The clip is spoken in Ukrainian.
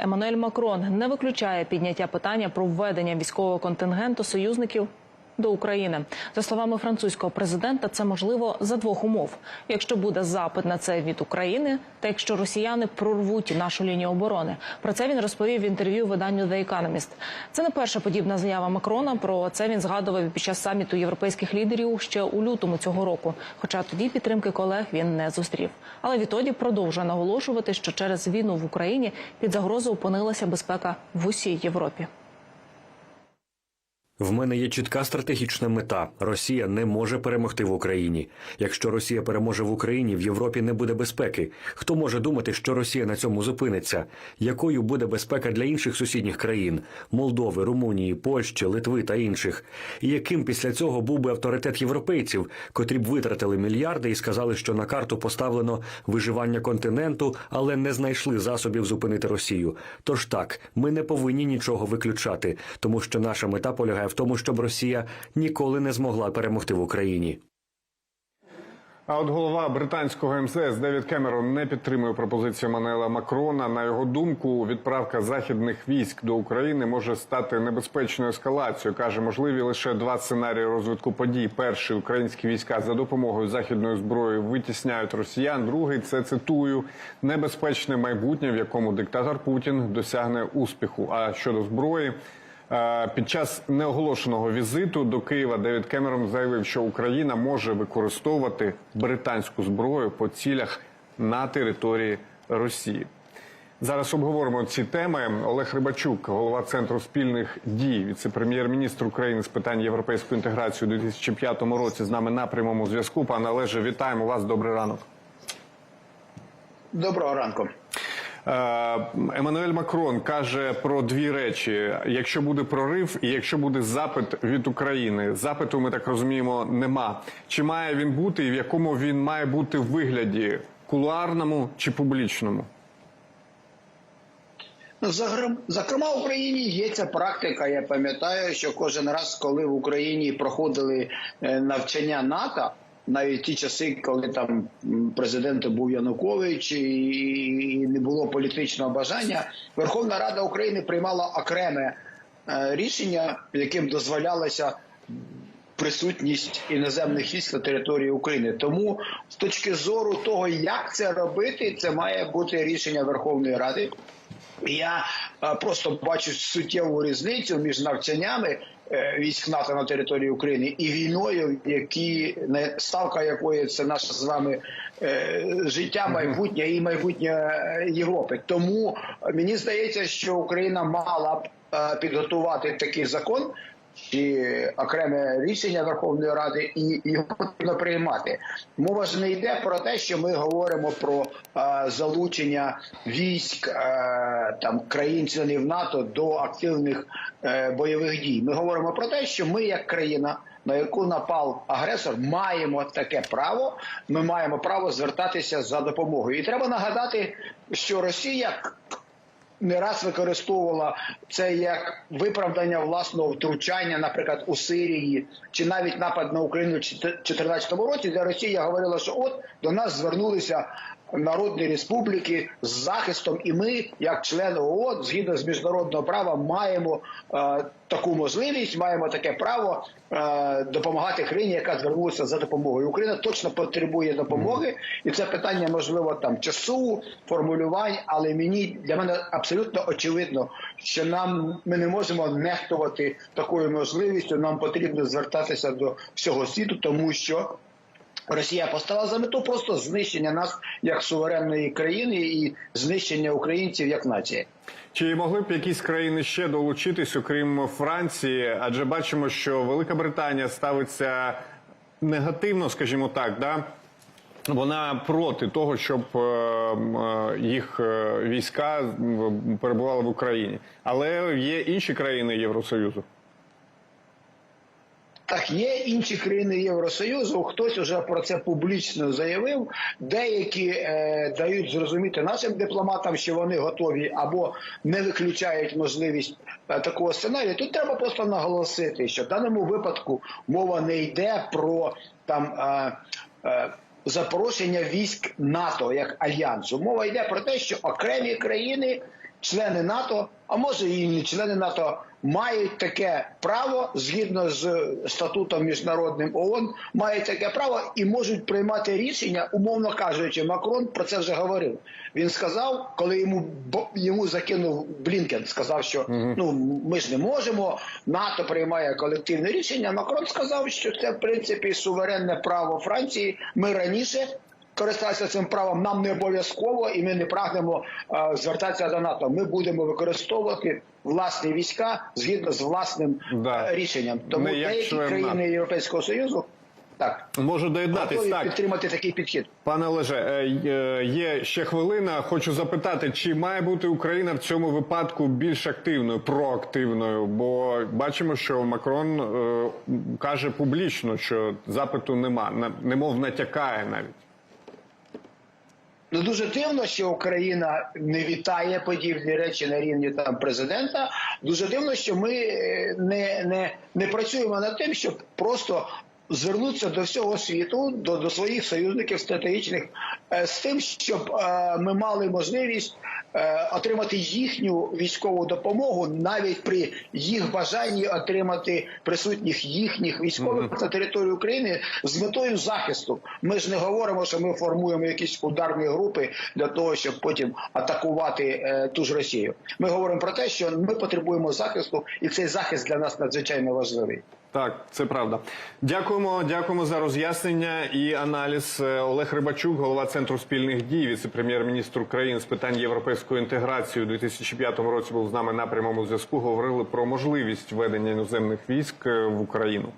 Еммануель Макрон не виключає підняття питання про введення військового контингенту союзників до України. За словами французького президента, це можливо за двох умов: якщо буде запит на це від України, та якщо росіяни прорвуть нашу лінію оборони. Про це він розповів в інтерв'ю виданню The Economist. Це не перша подібна заява Макрона. Про це він згадував під час саміту європейських лідерів ще у лютому цього року. Хоча тоді підтримки колег він не зустрів. Але відтоді продовжує наголошувати, що через війну в Україні під загрозу опинилася безпека в усій Європі. В мене є чітка стратегічна мета. Росія не може перемогти в Україні. Якщо Росія переможе в Україні, в Європі не буде безпеки. Хто може думати, що Росія на цьому зупиниться? Якою буде безпека для інших сусідніх країн Молдови, Румунії, Польщі, Литви та інших? І яким після цього був би авторитет європейців, котрі б витратили мільярди і сказали, що на карту поставлено виживання континенту, але не знайшли засобів зупинити Росію? Тож так, ми не повинні нічого виключати, тому що наша мета полягає в тому, щоб Росія ніколи не змогла перемогти в Україні. А от голова британського МЗС Девід Кемерон не підтримує пропозицію Мануела Макрона. На його думку, відправка західних військ до України може стати небезпечною ескалацією. каже, можливі лише два сценарії розвитку подій. Перший українські війська за допомогою західної зброї витісняють росіян. Другий це цитую небезпечне майбутнє, в якому диктатор Путін досягне успіху. А щодо зброї. Е, Під час неоголошеного візиту до Києва Девід Кемерон заявив, що Україна може використовувати британську зброю по цілях на території Росії. Зараз обговоримо ці теми. Олег Рибачук, голова центру спільних дій, віце-прем'єр-міністр України з питань європейської інтеграції у 2005 році. З нами на прямому зв'язку. Пане Олеже, вітаємо вас. Добрий ранок. Доброго ранку. Е, Еммануель Макрон каже про дві речі: якщо буде прорив, і якщо буде запит від України, запиту ми так розуміємо, нема. Чи має він бути, і в якому він має бути в вигляді кулуарному чи публічному? Ну, Зокрема, в Україні є ця практика. Я пам'ятаю, що кожен раз, коли в Україні проходили е, навчання НАТО, навіть ті часи, коли там президентом був Янукович і не було політичного бажання, Верховна Рада України приймала окреме е, рішення, яким дозволялося присутність іноземних військ на території України. Тому з точки зору того, як це робити, це має бути рішення Верховної Ради. Я е, просто бачу суттєву різницю між навчаннями е, військ НАТО на території України і війною, які не ставка якої це наше з вами е, життя, майбутнє і майбутнє Європи. Тому мені здається, що Україна мала б підготувати такий закон. Чи окреме рішення Верховної Ради і його потрібно приймати. Мова ж не йде про те, що ми говоримо про е, залучення військ е, там країн-членів НАТО до активних е, бойових дій. Ми говоримо про те, що ми, як країна, на яку напав агресор, маємо таке право. Ми маємо право звертатися за допомогою. І треба нагадати, що Росія не раз використовувала це як виправдання власного втручання, наприклад, у Сирії, чи навіть напад на Україну в 2014 році, де Росія говорила, що от до нас звернулися народні республіки з захистом, і ми, як члени ООН, згідно з міжнародного права, маємо е, таку можливість, маємо таке право е, допомагати країні, яка звернулася за допомогою. Україна точно потребує допомоги, і це питання можливо там часу, формулювань, але мені для мене абсолютно очевидно, що нам ми не можемо нехтувати такою можливістю. Нам потрібно звертатися до всього світу, тому що. Росія поставила за мету просто знищення нас як суверенної країни і знищення українців як нації. Чи могли б якісь країни ще долучитись, окрім Франції? Адже бачимо, що Велика Британія ставиться негативно, скажімо так, да. Вона проти того, щоб е, е, їх е, війська перебували в Україні, але є інші країни Євросоюзу. Так, є інші країни Євросоюзу. Хтось уже про це публічно заявив. Деякі е, дають зрозуміти нашим дипломатам, що вони готові або не виключають можливість е, такого сценарію. Тут треба просто наголосити, що в даному випадку мова не йде про там. Е, е, Запрошення військ НАТО як альянсу мова йде про те, що окремі країни члени НАТО, а може і члени НАТО, мають таке право згідно з статутом міжнародним ООН, мають таке право і можуть приймати рішення, умовно кажучи, Макрон про це вже говорив. Він сказав, коли йому йому закинув Блінкен, сказав, що ну ми ж не можемо. НАТО приймає колективне рішення. Макрон сказав, що це в принципі суверенне право Франції. Ми раніше користатися цим правом нам не обов'язково, і ми не прагнемо е, звертатися до НАТО. Ми будемо використовувати власні війська згідно з власним Да. е, рішенням. Тому Не деякі країни НАТО. Європейського союзу так Можу доєднатись так. підтримати такий підхід. Пане Олеже, е, е, є ще хвилина. Хочу запитати, чи має бути Україна в цьому випадку більш активною, проактивною? Бо бачимо, що Макрон е, каже публічно, що запиту нема, немов натякає навіть. Ну дуже дивно, що Україна не вітає подібні речі на рівні там президента. Дуже дивно, що ми е, не, не, не працюємо над тим, щоб просто звернутися до всього світу, до, до своїх союзників стратегічних, е, з тим, щоб е, ми мали можливість е, отримати їхню військову допомогу, навіть при їх бажанні отримати присутніх їхніх військових на території України з метою захисту. Ми ж не говоримо, що ми формуємо якісь ударні групи для того, щоб потім атакувати е, ту ж Росію. Ми говоримо про те, що ми потребуємо захисту, і цей захист для нас надзвичайно важливий. Так, це правда. Дякуємо, дякуємо за роз'яснення і аналіз. Е, Олег Рибачук, голова центру спільних дій, віце-прем'єр-міністр України з питань європейської інтеграції у 2005 році був з нами на прямому зв'язку. Говорили про можливість введення іноземних військ е, в Україну.